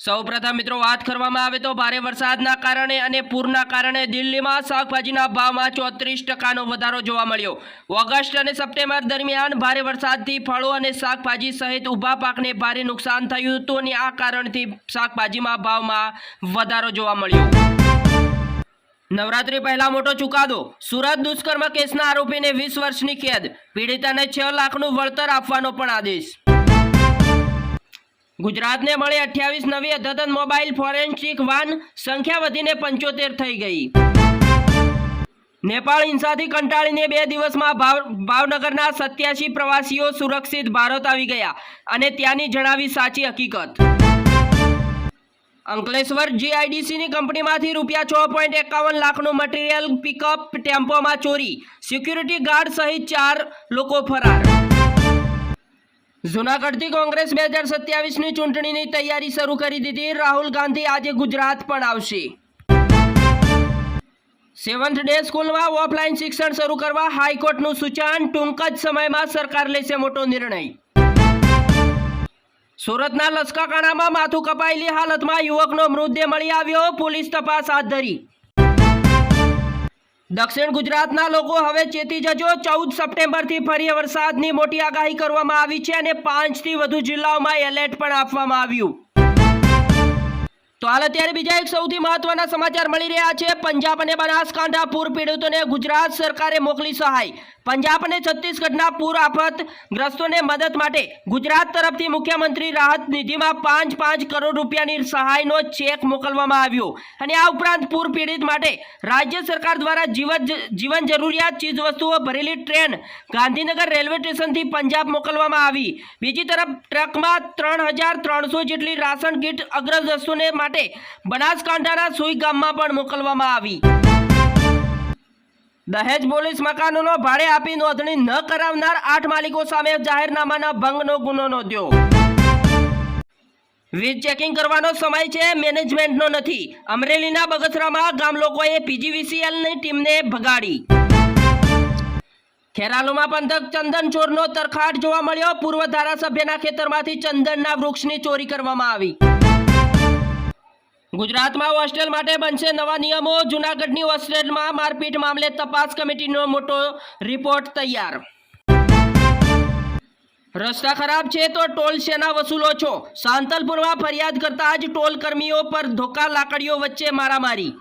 સૌપ્રથમ મિત્રો વાત કરવામાં આવે તો ભારે વરસાદના કારણે અને પૂરના કારણે દિલ્હીમાં શાકભાજીના ભાવમાં ચોત્રીસ ટકાનો વધારો જોવા મળ્યો. ઓગસ્ટ અને સપ્ટેમ્બર દરમિયાન ભારે વરસાદથી ફળો અને શાકભાજી સહિત ઊભા પાકને ભારે નુકસાન થયું હતું અને આ કારણથી શાકભાજીમાં ભાવમાં વધારો જોવા મળ્યો. નવરાત્રી પહેલા મોટો ચુકાદો. સુરત દુષ્કર્મ કેસના આરોપીને વીસ વર્ષની કેદ. પીડિતાને છ લાખનું વળતર આપવાનો પણ આદેશ. ગુજરાતને મળી અઠ્યાવીસ નવી અદ્યતન મોબાઈલ ફોરેન્સિક વાન, સંખ્યા વધીને પંચોતેર થઈ ગઈ. નેપાળ હિંસાથી કંટાળીને બે દિવસમાં ભાવ, ભાવનગરના સત્યાસી પ્રવાસીઓ સુરક્ષિત ભારત આવી ગયા અને ત્યાંની જણાવી સાચી હકીકત. અંકલેશ્વર જીઆઈડીસીની કંપનીમાંથી રૂપિયા છ પોઈન્ટ એકાવન લાખનું મટીરિયલ પિકઅપ ટેમ્પોમાં ચોરી. સિક્યુરિટી ગાર્ડ સહિત ચાર લોકો ફરાર. જૂનાગઢથી કોંગ્રેસ બે હજાર સત્યાવીસની ચૂંટણીની તૈયારી શરૂ કરી દીધી. રાહુલ ગાંધી આજે ગુજરાત પણ આવશે. સેવન્થ ડે સ્કૂલમાં ઓફલાઈન શિક્ષણ શરૂ કરવા હાઈકોર્ટનું સૂચન. ટૂંક જ સમયમાં સરકાર લેશે મોટો નિર્ણય. સુરતના લસકાકાણામાં માથું કપાયેલી હાલતમાં યુવકનો મૃતદેહ મળી આવ્યો. પોલીસ તપાસ હાથ ધરી. દક્ષિણ ગુજરાતના લોકો હવે ચેતી જજો. ચૌદ સપ્ટેમ્બરથી ફરી વરસાદની મોટી આગાહી કરવામાં આવી છે અને પાંચથી વધુ જિલ્લાઓમાં એલર્ટ પણ આપવામાં આવ્યું. તો હાલ અત્યારે બીજા એક સૌથી મહત્વના સમાચાર મળી રહ્યા છે. પંજાબ અને બનાસકાંઠા પૂર પીડિતોને ગુજરાત સરકારે મોકલી સહાય. પંજાબ અને છત્તીસગઢના પૂર આફત ગ્રસ્તોને મદદ માટે ગુજરાત તરફથી મુખ્યમંત્રી રાહત નિધિમાં પાંચ પાંચ કરોડ રૂપિયાની સહાયનો ચેક મોકલવામાં આવ્યો. અને આ ઉપરાંત પૂર પીડિત માટે રાજ્ય સરકાર દ્વારા જીવન જીવન જરૂરિયાત ચીજવસ્તુઓ ભરેલી ટ્રેન ગાંધીનગર રેલવે સ્ટેશનથી પંજાબ મોકલવામાં આવી. બીજી તરફ ટ્રકમાં ત્રણ જેટલી રાશન કીટ અગ્રજસ્તોને માટે બનાસકાંઠાના સુઈ ગામમાં પણ મોકલવામાં આવી. દહેજ પોલીસ મકાનોનો ભાડે આપી નોંધણી ન કરાવનાર આઠ માલિકો સામે જાહેરનામાના ભંગનો ગુનો નોંધ્યો. વીજ ચેકિંગ કરવાનો સમય છે, મેનેજમેન્ટનો નથી. અમરેલીના બગસરામાં ગામ લોકોએ પીજીવીસીએલની ટીમને ભગાડી. ખેરાલુમાં પંથક ચંદન ચોરનો તરખાટ જોવા મળ્યો. પૂર્વ ધારાસભ્યના ખેતરમાંથી ચંદનના વૃક્ષની ચોરી કરવામાં આવી. ગુજરાતમાં હોસ્ટેલ માટે બનશે નવા નિયમો. જૂનાગઢની હોસ્ટેલમાં મારપીટ મામલે તપાસ કમિટીનો મોટો રિપોર્ટ તૈયાર. રસ્તા ખરાબ છે તો ટોલ શેના વસૂલો છો? સાંતલપુરમાં ફરિયાદ કરતા જ ટોલ કર્મીઓ પર ધોકા લાકડીઓ વચ્ચે મારામારી.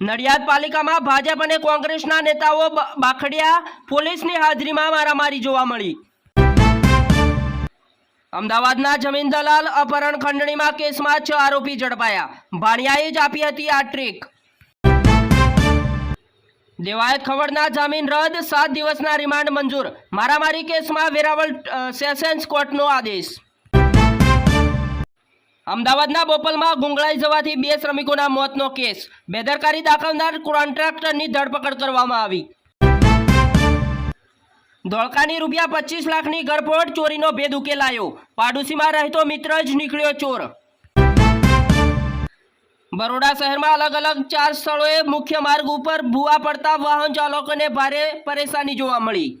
નડિયાદ પાલિકામાં ભાજપ અને કોંગ્રેસના નેતાઓ બાખડિયા પોલીસની હાજરીમાં મારામારી જોવા મળી. અમદાવાદના જમીન દલાલ અપહરણ ખંડણીમાં કેસમાં છ આરોપી ઝડપાયા. ભાણિયાએ જ આપી હતી આ ટ્રીક દેવાયત ખવડના જામીન રદ, સાત દિવસના રિમાન્ડ મંજૂર. મારામારી કેસમાં વેરાવળ સેશન્સ કોર્ટનો આદેશ. અમદાવાદના બોપલમાં ગુંગળાઈ જવાથી બે શ્રમિકોના મોતનો કેસ. બેદરકારી દાખવનાર કોન્ટ્રાક્ટરની ધરપકડ કરવામાં આવી. ધોળકાની રૂપિયા પચીસ લાખની ગરફોડ ચોરીનો ભેદ ઉકેલાયો. પાડોશીમાં રહેતો મિત્ર જ નીકળ્યો ચોર. બરોડા શહેરમાં અલગ અલગ ચાર સ્થળોએ મુખ્ય માર્ગ ઉપર ભૂવા પડતા વાહન ચાલકોને ભારે પરેશાની જોવા મળી.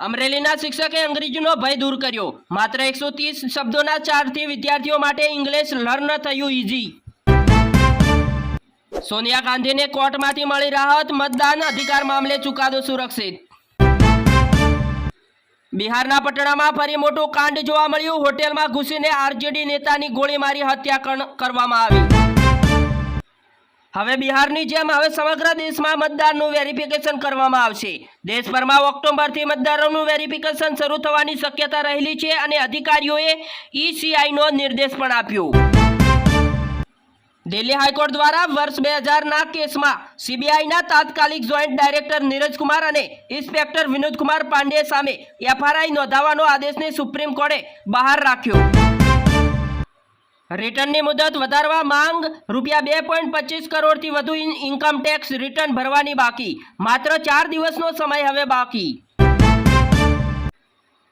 અમરેલીના શિક્ષકે અંગ્રેજીનો ભય દૂર કર્યો. માત્ર એકસો શબ્દોના ચારથી વિદ્યાર્થીઓ માટે ઇંગ્લિશ લર્ન થયું ઇઝી સોનિયા ગાંધીને કોર્ટમાંથી મળી રાહત, મતદાન અધિકાર મામલે ચુકાદો સુરક્ષિત. બિહારના પટણામાં ફરી મોટું કાંડ જોવા મળ્યું. હોટેલમાં ઘૂસીને આરજેડી નેતાની ગોળી મારી હત્યા કરવામાં આવી. હવે બિહારની જેમ હવે સમગ્ર દેશમાં મતદારનું વેરિફિકેશન કરવામાં આવશે. દેશભરમાં ઓક્ટોબરથી મતદારોનું વેરિફિકેશન શરૂ થવાની શક્યતા રહેલી છે અને અધિકારીઓએ ઈસીઆઈનો નિર્દેશ પણ આપ્યો. દિલ્હી હાઈકોર્ટ દ્વારા વર્ષ બે હજારના કેસમાં સીબીઆઈના તાત્કાલિક જોઈન્ટ ડાયરેક્ટર નિરજ કુમાર અને ઇન્સ્પેક્ટર વિનોદ કુમાર પાંડે સામે એફઆરઆઈ નોંધાવવાનો આદેશને સુપ્રીમ કોર્ટે બહાર રાખ્યો. રિટર્નની મુદત વધારવા માંગ રૂપિયા બે પોઈન્ટ પચીસ કરોડથી વધુ ઇન- ઇન્કમ રિટર્ન ભરવાની બાકી. માત્ર ચાર દિવસનો સમય હવે બાકી.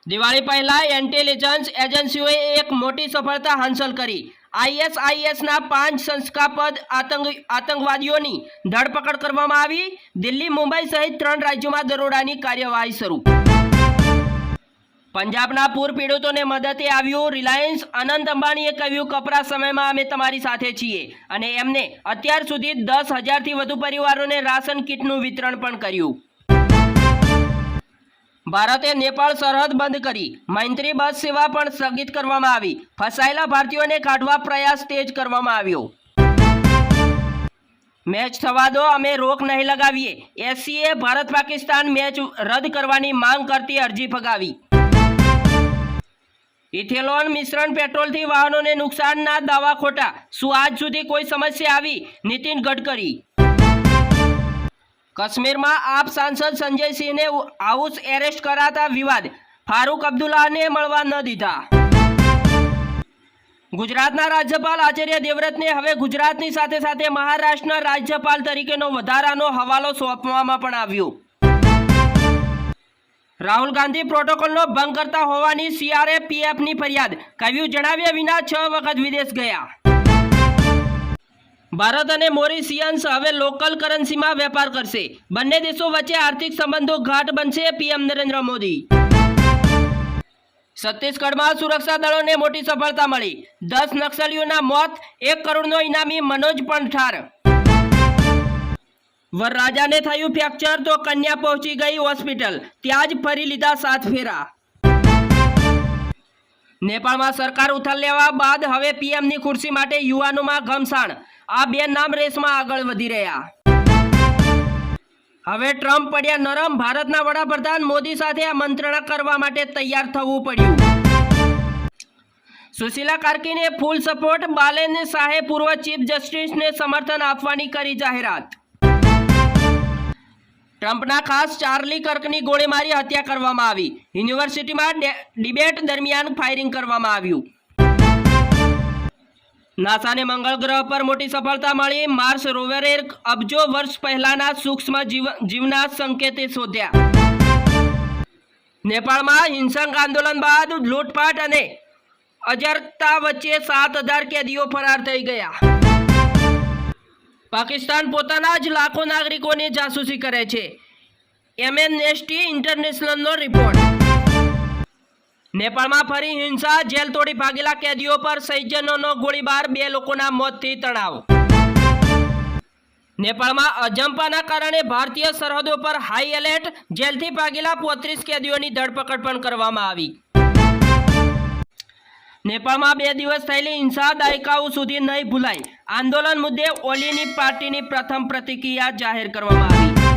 દિવાળી પહેલા ઇન્ટેલિજન્સ એજન્સીઓએ એક મોટી સફળતા હાંસલ કરી. આઈએસઆઈએસના પાંચ સંસ્કાપદ આતંક આતંકવાદીઓની ધરપકડ કરવામાં આવી. દિલ્હી, મુંબઈ સહિત ત્રણ રાજ્યોમાં દરોડાની કાર્યવાહી શરૂ. પંજાબના પૂર પીડિતોને મદદે આવ્યું રિલાયન્સ. અનંત અંબાણીએ કહ્યું, કપરા સમયમાં અમે તમારી સાથે છીએ. અને એમને અત્યાર સુધી દસ હજારથી વધુ પરિવારોને રાશન કીટનું વિતરણ પણ કર્યું. ભારતે નેપાળ સરહદ બંધ કરી. મૈત્રી બસ સેવા પણ સ્થગિત કરવામાં આવી. ફસાયેલા ભારતીયોને કાઢવા પ્રયાસ તેજ કરવામાં આવ્યો. મેચ થવા દો, અમે રોક નહીં લગાવીએ. એસસીએ ભારત પાકિસ્તાન મેચ રદ કરવાની માંગ કરતી અરજી ફગાવી. ઇથેલોન મિશ્રણ પેટ્રોલથી વાહનોને નુકસાનના દાવા ખોટા. શું આજ સુધી કોઈ સમસ્યા આવી? નીતિન ગડકરી કાશ્મીરમાં આપ સાંસદ સંજય સિંહને હાઉસ એરેસ્ટ કરાતા વિવાદ. ફારૂક અબ્દુલ્લાને મળવા ન દીધા. ગુજરાતના રાજ્યપાલ આચાર્ય દેવવ્રતને હવે ગુજરાતની સાથે સાથે મહારાષ્ટ્રના રાજ્યપાલ તરીકેનો વધારાનો હવાલો સોંપવામાં પણ આવ્યો. રાહુલ ગાંધી પ્રોટોકોલનો ભંગ કરતા હોવાની સીઆરએપીએફની ફરિયાદ. કહ્યું, જણાવ્યા વિના છ વખત વિદેશ ગયા. ભારત અને મોરિશિયન્સ હવે લોકલ કરન્સીમાં વેપાર કરશે. બંને દેશો વચ્ચે આર્થિક સંબંધો ઘાટ બનશે, પીએમ નરેન્દ્ર મોદી. છત્તીસગઢમાં સુરક્ષા દળોને મોટી સફળતા મળી. દસ નક્સલીઓના મોત, એક કરોડનો ઇનામી મનોજ પણ ઠાર વરરાજાને થયું ફ્રેક્ચર, તો કન્યા પહોંચી ગઈ હોસ્પિટલ. ત્યાં જ ફરી લીધા સાત ફેરા. નેપાળમાં સરકાર ઉથલ લેવા બાદ હવે પીએમની ખુરશી માટે યુવાનોમાં ઘમસાણ. આ બે નામ રેસમાં આગળ વધી રહ્યા. હવે ટ્રમ્પ પડ્યા નરમ, ભારતના વડાપ્રધાન મોદી સાથે આ મંત્રણા કરવા માટે તૈયાર થવું પડ્યું. સુશીલા કાર્કીને ફૂલ સપોર્ટ, બાલેન શાહે પૂર્વ ચીફ જસ્ટિસને સમર્થન આપવાની કરી જાહેરાત. ટ્રમ્પના ખાસ ચાર્લી કર્કની ગોળીમારી હત્યા કરવામાં આવી. યુનિવર્સિટીમાં ડિબેટ દરમિયાન ફાયરિંગ કરવામાં આવ્યું. નાસાને મંગળ ગ્રહ પર મોટી સફળતા મળી. માર્સ રોવરે અબજો વર્ષ પહેલાના સૂક્ષ્મ જીવ જીવના સંકેતે શોધ્યા. નેપાળમાં હિંસક આંદોલન બાદ લૂંટફાટ અને અજરતા વચ્ચે સાત હજાર કેદીઓ ફરાર થઈ ગયા. પાકિસ્તાન પોતાના જ લાખો નાગરિકોની જાસૂસી કરે છે. એમએનએસટી ઇન્ટરનેશનલનો રિપોર્ટ. નેપાળમાં ફરી હિંસા, જેલ તોડી ભાગેલા કેદીઓ પર સૈજનોનો ગોળીબાર, બે લોકોના મોતથી તણાવ. નેપાળમાં અજંપાના કારણે ભારતીય સરહદો પર હાઈ એલર્ટ, જેલથી ભાગેલા પોત્રીસ કેદીઓની ધરપકડ પણ કરવામાં આવી. નેપાળમાં બે દિવસ થયેલી હિંસા દાયકાઓ સુધી નહીં ભૂલાય. આંદોલન મુદ્દે ઓલીની પાર્ટીની પ્રથમ પ્રતિક્રિયા જાહેર કરવામાં આવી.